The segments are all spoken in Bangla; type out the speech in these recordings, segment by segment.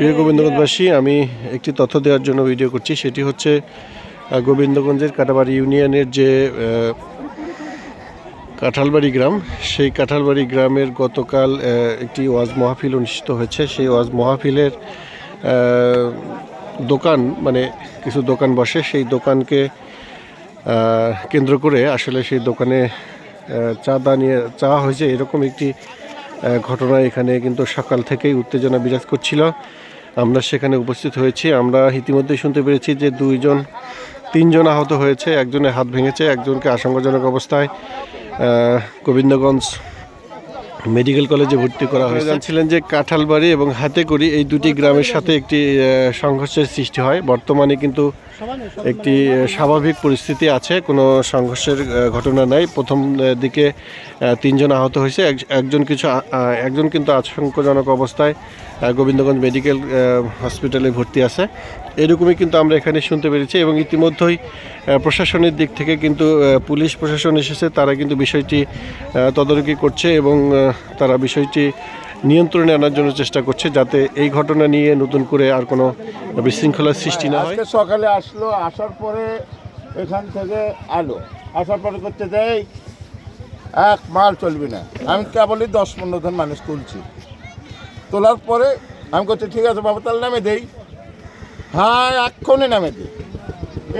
প্রিয় গোবিন্দগঞ্জবাসী, আমি একটি তথ্য দেওয়ার জন্য ভিডিও করছি। সেটি হচ্ছে গোবিন্দগঞ্জের কাটাবাড়ি ইউনিয়নের যে কাঁঠালবাড়ি গ্রাম, সেই কাঁঠালবাড়ি গ্রামের গতকাল একটি ওয়াজ মাহফিল অনুষ্ঠিত হয়েছে। সেই ওয়াজ মাহফিলের দোকান মানে কিছু দোকান বসে। সেই দোকানকে কেন্দ্র করে আসলে সেই দোকানে চা চাঁদা নিয়ে চাওয়া হয়েছে এরকম একটি ঘটনা এখানে কিন্তু সকাল থেকেই উত্তেজনা বিরাজ করছিল। আমরা সেখানে উপস্থিত হয়েছি। আমরা ইতিমধ্যেই শুনতে পেরেছি যে দুইজন, তিনজন আহত হয়েছে। একজনের হাত ভেঙেছে, একজনকে আশঙ্কাজনক অবস্থায় গোবিন্দগঞ্জ মেডিকেল কলেজে ভর্তি করা হয়েছে। জানছিলেন যে কাঁঠালবাড়ি এবং হাতেকড়ি এই দুটি গ্রামের সাথে একটি সংঘর্ষের সৃষ্টি হয়। বর্তমানে কিন্তু একটি স্বাভাবিক পরিস্থিতি আছে, কোনো সংঘর্ষের ঘটনা নাই। প্রথম দিকে তিনজন আহত হয়েছে। এক- একজন কিছু একজন কিন্তু আশঙ্কাজনক অবস্থায় গোবিন্দগঞ্জ মেডিকেল হসপিটালে ভর্তি আছে। এরকমই কিন্তু আমরা এখানে শুনতে পেরেছি এবং ইতিমধ্যেই প্রশাসনের দিক থেকে কিন্তু পুলিশ প্রশাসন এসেছে। তারা কিন্তু বিষয়টি তদারকি করছে এবং তারা বিষয়টি নিয়ন্ত্রণে আনার জন্য চেষ্টা করছে যাতে এই ঘটনা নিয়ে নতুন করে আর কোনো বিশৃঙ্খলার সৃষ্টি না হয়। সকালে আসলো, আসার পরে এখান থেকে আলো। আসার পরে করতে দেয় এক মাল চলবে না। আমি কেবলই দশ পনেরো জন মানুষ তুলছি। তোলার পরে আমি করছি, ঠিক আছে বাবা, তাহলে নামে দেই। হ্যাঁ এক্ষণে নামে দিই।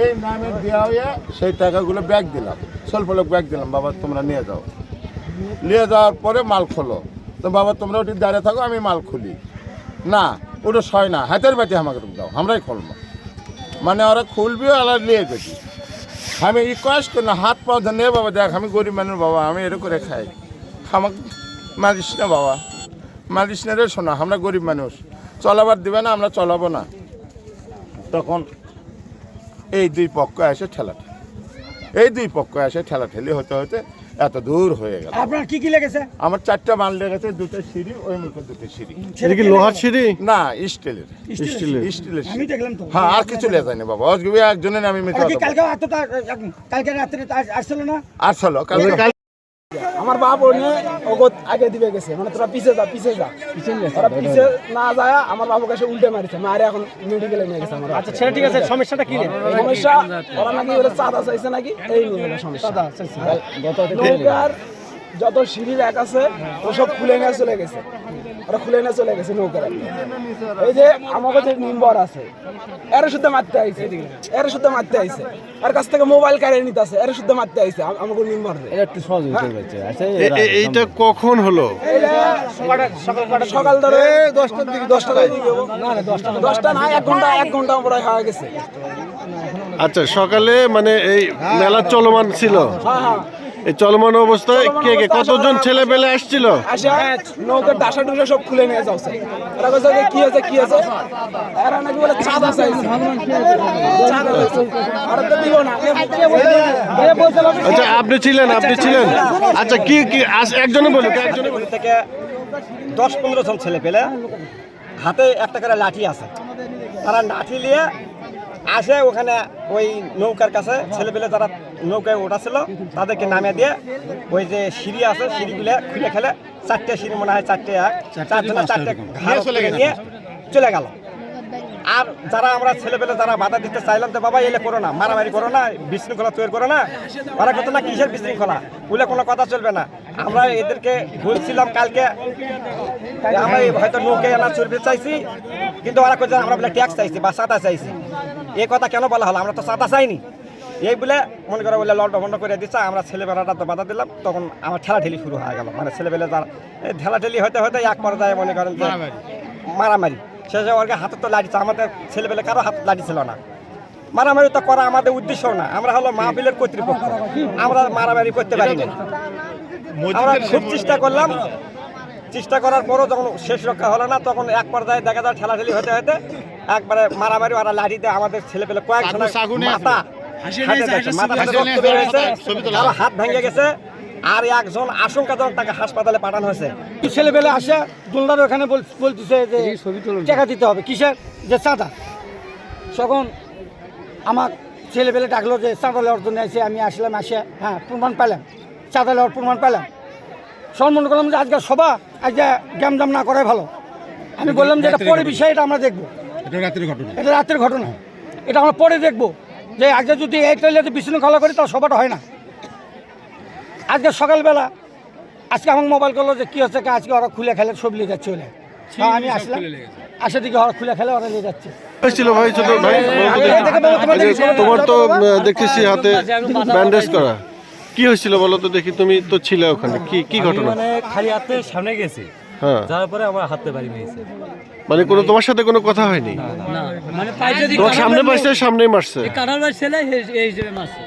এই নামে দেওয়া হয়ে সেই টাকাগুলো ব্যাগ দিলাম। স্বল্প লোক ব্যাগ দিলাম, বাবা, তোমরা নিয়ে যাও। নিয়ে যাওয়ার পরে মাল খোলো। তো বাবা, তোমরা ওটি দাঁড়িয়ে থাকো, আমি মাল খুলি। না, ওটা সয় না, হাতের বাটি আমাকে দাও, আমরাই খুলবো। মানে ওরা খুলবিও আর নিয়ে যাবি। আমি রিকোয়েস্ট করি না, হাত পাও ধরে বাবা, দেখ, আমি গরিব মানুষ বাবা, আমি এটা করে খাই। আমাকে মারিস না বাবা মারিস না রে শোনা আমরা গরিব মানুষ। চলাবার দিবে না, আমরা চলাবো না। তখন এই দুই পক্ষ এসে ঠেলা এই দুই পক্ষ এসে ঠেলা ঠেলি হতে হতে এত দূর হয়ে গেল। আপনার কি কি লেগেছে? আমার চারটা মাল লেগেছে দুটো সিঁড়ি ওই মুখে দুটো সিঁড়ি। এটা কি লোহার সিঁড়ি? না স্টিলের। স্টিলের। স্টিলের আমি দেখলাম তো। হ্যাঁ আর কিছু লেগে যায়নি বাবা। আজকে একজনের আমি মিটা কালকে কালকে রাত্রে আসছিল না? আর চলো কালকে আমার বাপ নিয়ে অগত আগে দিবে গেছে। মানে তোরা পিছে যা পিছে যা। তোরা পিছে না যায় আমার বাবু কাছে উল্টে মারিছে। মারে এখন মেডিকেলে নিয়ে গেছে আমার আচ্ছা ছেলে ঠিক আছে সমস্যাটা কি রে? সমস্যা ওরা নাকি ওরা চাঁদা চাইছে নাকি? এই নিয়ে হলো সমস্যা। নৌকার যত সিঁড়ির এক আছে ও সব খুলে নিয়ে চলে গেছে। ওরা খুলে নিয়ে চলে গেছে নৌকার এই যে আমাকে যে নিম্বর আছে এর শুদ্ধ মারতে আইছে। এর শুদ্ধ মারতে আইছে। আর কাছ থেকে মোবাইল কারে নিতে আছে এর শুদ্ধ মারতে আইছে আমাকে নিম্বর এ- এ- এইটা কখন হলো? সকাল ধরে দশটার দিকে। দশটার দিকে না না দশটা দশটা না এক ঘণ্টা এক ঘণ্টা পরে হয়ে গেছে। আচ্ছা সকালে মানে এই মেলা চলমান ছিল? হ্যাঁ হ্যাঁ। এই চলমান অবস্থায় কে কে? কতজন ছেলে পেলে আসছিল? নৌকার ডাসা ডুসা সব খুলে নিয়ে যাচ্ছে। এরা বলছে কি আছে কি আছে এরা নাকি বলে চাঁদা বাবা, আচ্ছা আপনি ছিলেন আপনি ছিলেন? আচ্ছা কি কি আস- একজনে বলুন একজনে বলুন। থেকে দশ পনেরো জন ছেলে পেলে হাতে একটা করে লাঠি আছে। তারা লাঠি নিয়ে আসে ওখানে ওই নৌকার কাছে। ছেলে পেলে যারা নৌকায় ওঠা ছিল তাদেরকে নামিয়ে দিয়ে ওই যে সিঁড়ি আছে সিঁড়িগুলো খুলে খেলে চারটে সিঁড়ি মনে হয় চারটে এক চারজনে চারটে ঘাড় নিয়ে চলে গেল। আর যারা আমরা ছেলেপেলে যারা বাধা দিতে চাইলাম যে বাবা এলে করো না মারামারি করো না বিশৃঙ্খলা তৈরি করো না ওরা কত না কিসের বিশৃঙ্খলা? বলে কোনো কথা চলবে না। আমরা এদেরকে বলছিলাম কালকে আমরা হয়তো নৌকে আনা চর্বি চাইছি কিন্তু ওরা কোথায় আমরা বলে ট্যাক্স চাইছি বা চাঁদা চাইছি। এ কথা কেন বলা হলো? আমরা তো চাঁদা চাইনি। এই বলে মনে করো বলে লন্ড বন্ধ করে দিচ্ছে আমরা ছেলেবেলাটা তো বাধা দিলাম তখন আমার ঠেলাঠেলি শুরু হয়ে গেল। মানে ছেলেবেলে তার এই ঠেলাঠেলি হতে হতে এক পর্যায়ে মনে করেন যে মারামারি। শেষে ওর হাতে তো লাঠি। আমাদের ছেলেবেলে কারও হাত লাঠি ছিল না। মারামারি তো করা আমাদের উদ্দেশ্য না আমরা হলো মাহবিলের কর্তৃপক্ষ। আমরা মারামারি করতে পারি না আমরা খুব চেষ্টা করলাম। চেষ্টা করার পরও যখন শেষ রক্ষা হলো না তখন এক পর্যায়ে দেখা যায় ঠেলাঠেলি হতে হতে একবারে মারামারি ওরা লাঠিতে আমাদের ছেলে পেলে কয়েকজন মাথা হাতে ভেঙে গেছে আর একজন আশঙ্কাজনক তাকে হাসপাতালে পাঠানো হয়েছে। ছেলে পেলে আসে দুলদার ওখানে বল- বলতেছে যে টাকা দিতে হবে। কিসের? যে চাঁদা। তখন আমার ছেলে পেলে ডাকলো যে চাঁদা নেওয়ার জন্য এসে আমি আসলাম আসে হ্যাঁ প্রমাণ পেলাম। চাঁদা নেওয়ার প্রমাণ পেলাম। সম্মান করলাম যে আজকে সভা আজকে গ্যামজাম না করাই ভালো। আমি বললাম যে এটা পরে বিষয় এটা আমরা দেখব। এটা রাতের ঘটনা। এটা রাতের ঘটনা। এটা আমরা পরে দেখব। যে আজকে যদি এই ট্রেলে বিশৃঙ্খলা করি তাহলে সবাটা হয় না। আজকে সকালবেলা আজকে আমার মোবাইল করল যে কী হচ্ছে আজকে ওরা খুলে খেলে সব নিয়ে যাচ্ছে ওলে হ্যাঁ, আমি আসলাম। আসে দিকে ওরা খুলে খেলে ওরা নিয়ে যাচ্ছে। হয়েছিল ভাই ছোট ভাই বলো তো এই দেখে। বলো তোমার তো দেখতেছি হাতে ব্যান্ডেজ করা। কি হয়েছিল বলো তো দেখি তুমি তো ছিলে ওখানে। কি কি ঘটনা? মানে খালি হাতে সামনে গেছি। হ্যাঁ। যাওয়ার পরে আমার হাতে বাড়ি মেয়েছে মানে কোনো তোমার সাথে কোনো কথা হয়নি? না মানে পাইছে তোমার সামনে পাইছে সামনেই মারছে। কাটার ছেলে এই হিসেবে মারছে।